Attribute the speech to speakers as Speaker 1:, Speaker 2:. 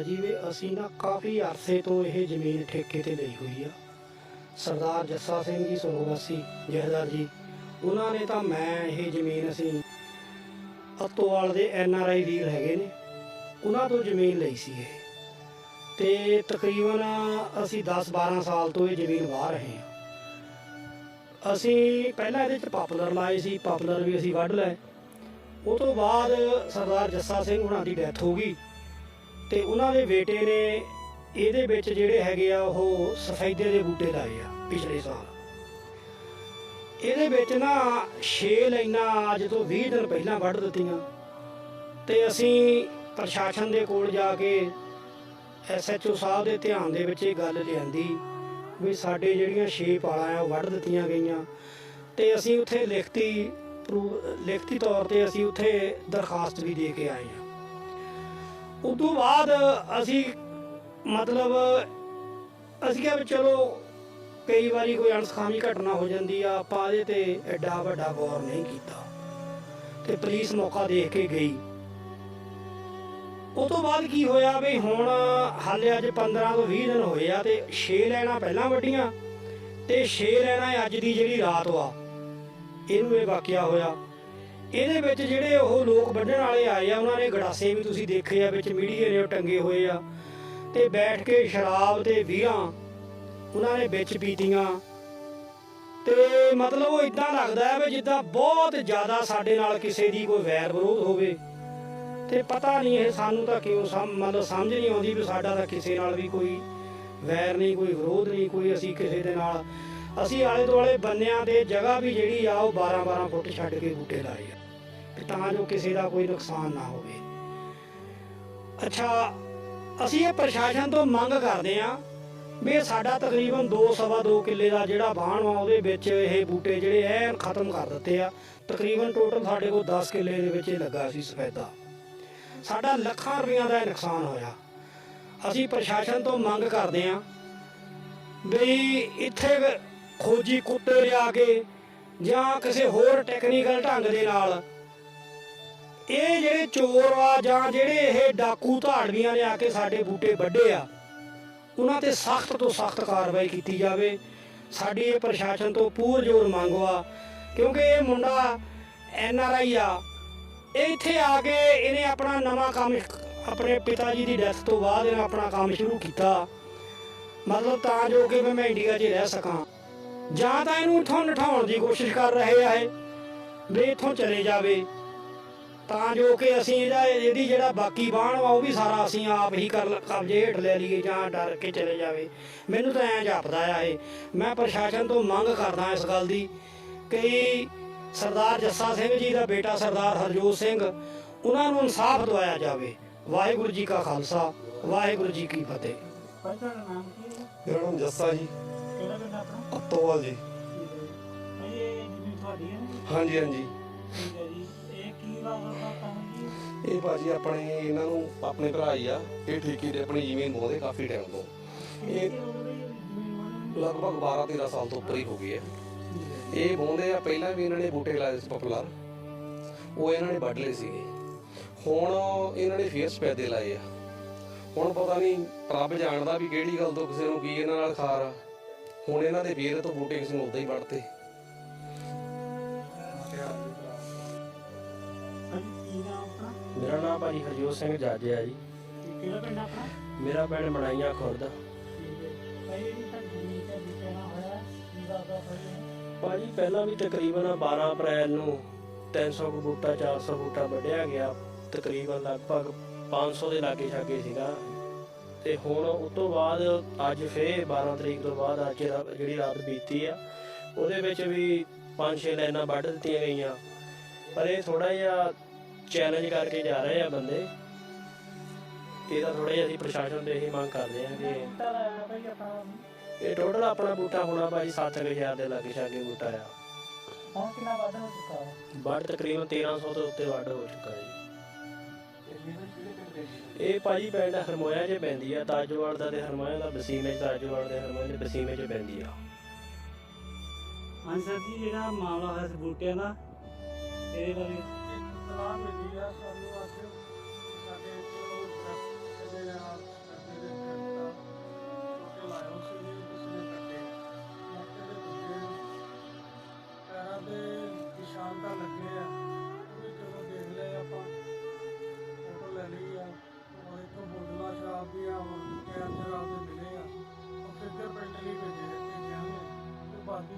Speaker 1: ਮਸਲਾ ਜੀ ਵੀ ਅਸੀਂ ਨਾ ਕਾਫੀ ਅਰਸੇ ਤੋਂ ਇਹ ਜ਼ਮੀਨ ਠੇਕੇ ਤੇ ਲਈ ਹੋਈ ਆ। ਸਰਦਾਰ ਜੱਸਾ ਸਿੰਘ ਜੀ ਸੋਨਵਾਸੀ ਜਹਦਾਰ ਜੀ, ਉਹਨਾਂ ਨੇ ਤਾਂ ਮੈਂ ਇਹ ਜ਼ਮੀਨ ਅਸੀਂ ਅਤੋਵਾਲ ਦੇ ਐਨ ਆਰ ਆਈ ਵੀਰ ਹੈਗੇ ਨੇ, ਉਹਨਾਂ ਤੋਂ ਜ਼ਮੀਨ ਲਈ ਸੀ ਇਹ। ਤੇ ਤਕਰੀਬਨ ਅਸੀਂ 10 12 ਸਾਲ ਤੋਂ ਇਹ ਜ਼ਮੀਨ ਵਾਹ ਰਹੇ ਹਾਂ। ਅਸੀਂ ਪਹਿਲਾਂ ਇਹਦੇ ਚ ਪਾਪੂਲਰ ਲਾਏ ਸੀ, ਪਾਪੂਲਰ ਵੀ ਅਸੀਂ ਵੱਢ ਲਏ। ਉਹ ਤੋਂ ਬਾਅਦ ਸਰਦਾਰ ਜੱਸਾ ਸਿੰਘ ਉਹਨਾਂ ਦੀ ਡੈਥ ਹੋ ਗਈ। ਤੇ ਉਹਨਾਂ ਦੇ ਬੇਟੇ ਨੇ ਇਹਦੇ ਵਿੱਚ ਜਿਹੜੇ ਹੈਗੇ ਆ, ਉਹ ਸਫੈਦੇ ਦੇ ਬੂਟੇ ਲਾਏ ਆ ਪਿਛਲੇ ਸਾਲ। ਇਹਦੇ ਵਿੱਚ ਨਾ 6 ਲਾਈਨਾਂ ਅੱਜ ਤੋਂ 20 ਦਿਨ ਪਹਿਲਾਂ ਵੱਢ ਦਿੱਤੀਆਂ ਤੇ ਅਸੀਂ ਪ੍ਰਸ਼ਾਸਨ ਦੇ ਕੋਲ ਜਾ ਕੇ ਐਸਐਚਓ ਸਾਹਿਬ ਦੇ ਧਿਆਨ ਦੇ ਵਿੱਚ ਇਹ ਗੱਲ ਲਿਆਂਦੀ ਵੀ ਸਾਡੇ ਜਿਹੜੀਆਂ 6 ਪਾਲਾਂ ਆ, ਉਹ ਵੱਢ ਦਿੱਤੀਆਂ ਗਈਆਂ ਤੇ ਅਸੀਂ ਉੱਥੇ ਲਿਖਤੀ ਪ੍ਰੂ- ਲਿਖਤੀ ਤੌਰ ਤੇ ਅਸੀਂ ਉੱਥੇ ਦਰਖਾਸਤ ਵੀ ਦੇ ਕੇ ਆਏ ਹਾਂ ਉਸ ਤੋਂ ਬਾਅਦ ਅਸੀਂ ਮਤਲਬ ਅਸੀਂ ਕਿਹਾ ਵੀ ਚਲੋ ਕਈ ਵਾਰੀ ਕੋਈ ਅਣਸਖਾਮੀ ਘਟਨਾ ਹੋ ਜਾਂਦੀ ਆ, ਆਪਾਂ ਇਹਦੇ ਤੇ ਐਡਾ ਵੱਡਾ ਗੌਰ ਨਹੀਂ ਕੀਤਾ। ਤੇ ਪੁਲਿਸ ਮੌਕਾ ਦੇਖ ਕੇ ਗਈ। ਉਹ ਤੋਂ ਬਾਅਦ ਕੀ ਹੋਇਆ ਵੀ ਹੁਣ ਹਾਲੇ ਅੱਜ 15 ਤੋਂ 20 ਦਿਨ ਹੋਏ ਆ ਤੇ 6 ਲੈਣਾ ਪਹਿਲਾਂ ਵੱਡੀਆਂ, ਤੇ 6 ਲੈਣਾ ਅੱਜ ਦੀ ਜਿਹੜੀ ਰਾਤ ਵਾ, ਇਹਨੂੰ ਇਹ ਵਾਕਿਆ ਹੋਇਆ ਇਹਦੇ ਵਿੱਚ ਜਿਹੜੇ ਉਹ ਲੋਕ ਵੱਢਣ ਵਾਲੇ ਆਏ ਆ, ਉਹਨਾਂ ਨੇ ਗੜਾਸੇ ਵੀ ਤੁਸੀਂ ਦੇਖੇ ਆ, ਵਿੱਚ ਮੀਡੀਏ ਨੇ ਉਹ ਟੰਗੇ ਹੋਏ ਆ। ਤੇ ਬੈਠ ਕੇ ਸ਼ਰਾਬ ਤੇ ਵੀਰਾਂ ਉਹਨਾਂ ਨੇ ਵਿੱਚ ਪੀਤੀਆਂ। ਤੇ ਮਤਲਬ ਉਹ ਇਦਾਂ ਲੱਗਦਾ ਹੈ ਵੀ ਜਿੱਦਾਂ ਬਹੁਤ ਜ਼ਿਆਦਾ ਸਾਡੇ ਨਾਲ ਕਿਸੇ ਦੀ ਕੋਈ ਵੈਰ ਵਿਰੋਧ ਹੋਵੇ। ਤੇ ਪਤਾ ਨਹੀਂ ਇਹ ਸਾਨੂੰ ਤਾਂ ਕਿਉਂ ਸਮ, ਮਤਲਬ ਸਮਝ ਨਹੀਂ ਆਉਂਦੀ ਵੀ ਸਾਡਾ ਤਾਂ ਕਿਸੇ ਨਾਲ ਵੀ ਕੋਈ ਵੈਰ ਨਹੀਂ, ਕੋਈ ਵਿਰੋਧ ਨਹੀਂ, ਕੋਈ ਅਸੀਂ ਕਿਸੇ ਦੇ ਨਾਲ ਅਸੀਂ ਆਲੇ ਦੁਆਲੇ ਬੰਨਿਆਂ ਤੇ ਜਗ੍ਹਾ ਵੀ ਜਿਹੜੀ ਆ ਉਹ 12 12 ਫੁੱਟ ਛੱਡ ਕੇ ਬੂਟੇ ਲਾਏ ਆ। ਵੀ ਤਾਂ ਜੋ ਕਿਸੇ ਦਾ ਕੋਈ ਨੁਕਸਾਨ ਨਾ ਹੋਵੇ। ਅੱਛਾ, ਅਸੀਂ ਇਹ ਪ੍ਰਸ਼ਾਸਨ ਤੋਂ ਮੰਗ ਕਰਦੇ ਆ ਵੀ ਸਾਡਾ ਤਕਰੀਬਨ 2 ਸਵਾ 2 ਕਿੱਲੇ ਦਾ ਜਿਹੜਾ ਬਾਣ ਵਾ ਉਹਦੇ ਵਿੱਚ ਇਹ ਬੂਟੇ ਜਿਹੜੇ ਐਨ ਖਤਮ ਕਰ ਦਿੱਤੇ ਆ। ਤਕਰੀਬਨ ਟੋਟਲ ਸਾਡੇ ਕੋਲ 10 ਕਿੱਲੇ ਦੇ ਵਿੱਚ ਇਹ ਲੱਗਾ ਸੀ ਸਫੈਦਾ। ਸਾਡਾ ਲੱਖਾਂ ਰੁਪਈਆ ਦਾ ਇਹ ਨੁਕਸਾਨ ਹੋਇਆ। ਅਸੀਂ ਪ੍ਰਸ਼ਾਸਨ ਤੋਂ ਮੰਗ ਕਰਦੇ ਆ ਵੀ ਇੱਥੇ ਖੋਜੀ ਕੁੱਤੇ ਲਿਆ ਕੇ ਜਾਂ ਕਿਸੇ ਹੋਰ ਟੈਕਨੀਕਲ ਢੰਗ ਦੇ ਨਾਲ। ਇਹ ਜਿਹੜੇ ਚੋਰ ਆ ਜਾਂ ਜਿਹੜੇ ਇਹ ਡਾਕੂ ਧਾੜਵੀਆਂ ਨੇ ਆ ਕੇ ਸਾਡੇ ਬੂਟੇ ਵੱਢੇ ਆ, ਉਹਨਾਂ ਤੇ ਸਖਤ ਤੋਂ ਸਖਤ ਕਾਰਵਾਈ ਕੀਤੀ ਜਾਵੇ। ਸਾਡੀ ਇਹ ਪ੍ਰਸ਼ਾਸਨ ਤੋਂ ਪੂਰ ਜੋਰ ਮੰਗਵਾ ਕਿਉਂਕਿ ਇਹ ਮੁੰਡਾ ਐਨ ਆਰ ਆਈ ਆ। ਇਹ ਇੱਥੇ ਆ ਕੇ ਇਹਨੇ ਆਪਣਾ ਨਵਾਂ ਕੰਮ ਆਪਣੇ ਪਿਤਾ ਜੀ ਦੀ ਡੈਥ ਤੋਂ ਬਾਅਦ ਇਹਨੇ ਆਪਣਾ ਕੰਮ ਸ਼ੁਰੂ ਕੀਤਾ। ਮਤਲਬ ਤਾਂ ਜੋ ਕਿ ਮੈਂ ਇੰਡੀਆ 'ਚ ਰਹਿ ਸਕਾਂ। ਜਾਂ ਤਾਂ ਇਹਨੂੰ ਇੱਥੋਂ ਨਠਾਉਣ ਦੀ ਕੋਸ਼ਿਸ਼ ਕਰ ਰਹੇ ਆ ਇਹ। ਵੀ ਇੱਥੋਂ ਚਲੇ ਜਾਵੇ। ਤਾਂ ਜੋ ਕਿ ਅਸੀਂ ਇਹਦਾ ਇਹਦੀ ਜਿਹੜਾ ਬਾਕੀ ਬਾਣ ਵਾ ਉਹ ਵੀ ਸਾਰਾ ਅਸੀਂ ਆਪ ਹੀ ਕਰ ਕਬਜ਼ੇ ਹੇਠ ਲੈ ਲਈਏ ਜਾਂ ਡਰ ਕੇ ਚਲੇ ਜਾਵੇ। ਮੈਨੂੰ ਤਾਂ ਐਂ ਜਾਪਦਾ ਆ ਇਹ। ਮੈਂ ਪ੍ਰਸ਼ਾਸਨ ਤੋਂ ਮੰਗ ਕਰਦਾ ਇਸ ਗੱਲ ਦੀ ਕਿ ਸਰਦਾਰ ਜੱਸਾ ਸਿੰਘ ਜੀ ਦਾ ਬੇਟਾ ਸਰਦਾਰ ਹਰਜੋਤ ਸਿੰਘ ਉਹਨਾਂ ਨੂੰ ਇਨਸਾਫ ਦਵਾਇਆ ਜਾਵੇ। ਵਾਹਿਗੁਰੂ ਜੀ ਕਾ ਖਾਲਸਾ ਵਾਹਿਗੁਰੂ ਜੀ ਕੀ ਫਤਿਹ।
Speaker 2: ਭਾਈ ਤੁਹਾਡਾ ਨਾਮ ਕੀ ਹੈ?
Speaker 3: ਮੇਰਾ ਨਾਮ ਜੱਸਾ ਜੀ। ਅਤੋਵਾਲ ਜੀ।
Speaker 2: ਭਾਈ ਇਹ ਜ਼ਮੀਨ ਤੁਹਾਡੀ ਹੈ ਨਾ?
Speaker 3: ਹਾਂਜੀ ਹਾਂਜੀ।
Speaker 2: ਠੀਕ ਹੈ ਜੀ। ਇਹ ਕੀ ਲਾਉਂਦਾ ਦਾ ਕੰਮ ਜੀ?
Speaker 3: ਇਹ ਭਾਜੀ ਆਪਣੇ ਇਹਨਾਂ ਨੂੰ ਆਪਣੇ ਭਰਾ ਹੀ ਆ। ਇਹ ਠੇਕੇ ਤੇ ਆਪਣੀ ਜ਼ਮੀਨ ਬੋਦੇ ਕਾਫੀ ਟਾਈਮ ਤੋਂ। ਇਹ ਲਗਭਗ 12 13 ਸਾਲ ਤੋਂ ਉੱਪਰ ਹੀ ਹੋ ਗਈ ਹੈ। ਇਹ ਬੋਂਦੇ ਆ ਪਹਿਲਾਂ ਵੀ ਇਹਨਾਂ ਨੇ ਬੂਟੇ ਲਾਏ ਸੀ ਪਪੂਲਰ ਉਹ ਇਹਨਾਂ ਨੇ ਵੱਢ ਲਏ ਸੀਗੇ। ਹੁਣ ਇਹਨਾਂ ਨੇ ਫੇਰ ਸਪੈਦੇ ਲਾਏ ਆ। ਹੁਣ ਪਤਾ ਨਹੀਂ ਰੱਬ ਜਾਣਦਾ ਵੀ ਕਿਹੜੀ ਗੱਲ ਤੋਂ ਕਿਸੇ ਨੂੰ ਕੀ ਇਹਨਾਂ ਨਾਲ ਖਾਰ ਆ। ਹੁਣ ਇਹਨਾਂ ਦੇ ਫੇਰ ਤੋਂ ਬੂਟੇ ਕਿਸੇ ਉਦਾਂ ਹੀ ਵੱਢਤੇ
Speaker 4: ਮੇਰਾ ਨਾਮ ਭਾਜੀ ਹਰਜੋਤ ਸਿੰਘ ਜਾਜੇ ਆ ਜੀ।
Speaker 2: ਕਿਹੜਾ ਪਿੰਡ ਆਪਣਾ
Speaker 4: ਮੇਰਾ ਪਿੰਡ ਮਣਾਈਆਂ ਖੁਰਦ।
Speaker 2: ਭਾਈ ਇਹ ਤਾਂ ਜ਼ਮੀਨ ਤੇ ਵਿਚਾਰਾ ਹੋਇਆ ਕੀ ਲਾਉਂਦਾ ਭਾਈ
Speaker 4: ਭਾਜੀ, ਪਹਿਲਾਂ ਵੀ ਤਕਰੀਬਨ 12 ਅਪ੍ਰੈਲ ਨੂੰ 300 ਕੁ ਬੂਟਾ 400 ਬੂਟਾ ਵੱਢਿਆ ਗਿਆ। ਤਕਰੀਬਨ ਲਗਭਗ 500 ਦੇ ਲਾਗੇ ਛਾਗੇ ਸੀਗਾ। ਤੇ ਹੁਣ ਉਸ ਤੋਂ ਬਾਅਦ ਅੱਜ ਫੇਰ 12 ਤਰੀਕ ਤੋਂ ਬਾਅਦ ਅੱਜ ਜਿਹੜੀ ਰਾਤ ਬੀਤੀ ਆ ਉਹਦੇ ਵਿੱਚ ਵੀ 5-6 ਲਾਈਨਾਂ ਵੱਢ ਦਿੱਤੀਆਂ ਗਈਆਂ। ਪਰ ਇਹ ਥੋੜਾ ਜਿਹਾ ਚੈਲੰਜ ਕਰਕੇ ਜਾ ਰਹੇ ਆ ਬੰਦੇ। ਇਹਦਾ ਥੋੜਾ ਜਿਹਾ ਅਸੀਂ ਪ੍ਰਸ਼ਾਸਨ ਦੇ ਇਹੀ ਮੰਗ ਕਰਦੇ ਆ ਕਿ
Speaker 2: ਭਾਈ
Speaker 4: ਇਹ ਟੋਟਲ ਆਪਣਾ ਬੂਟਾ ਹੋਣਾ ਭਾਜੀ 7000 ਦੇ ਲਾਗੇ ਛਾਗੇ ਬੂਟਾ ਆ।
Speaker 2: ਹੁਣ ਕਿੰਨਾ ਵਾਧਾ ਹੋ ਚੁੱਕਾ? ਹੈ
Speaker 4: ਵੱਢ ਤਕਰੀਬਨ 1300 ਤੋਂ ਉੱਤੇ ਵੱਢ ਹੋ ਚੁੱਕਾ
Speaker 2: ਦੇ ਜੀ?
Speaker 4: ਇਹ ਭਾਜੀ ਪਿੰਡ ਹਰਮੋਇਆ 'ਚ ਪੈਂਦੀ ਆ ਤਾਜੋਵਾਲ ਦਾ ਤੇ ਹਰਮੋਇਆ ਦਾ ਬਸੀਮੇ 'ਚ ਤਾਜੋਵਾਲ ਦੇ ਹਰਮੋਇਆ ਦੇ ਬਸੀਮੇ 'ਚ ਪੈਂਦੀ ਆ।
Speaker 2: ਹਾਂਜੀ ਸਰ ਜੀ ਜਿਹੜਾ ਮਾਮਲਾ ਹੋਇਆ ਸੀ ਬੂਟਿਆਂ ਦਾ ਇਹਦੇ ਬਾਰੇ ਇਤਲਾਹ ਮਿਲੀ ਆ ਸਾਨੂੰ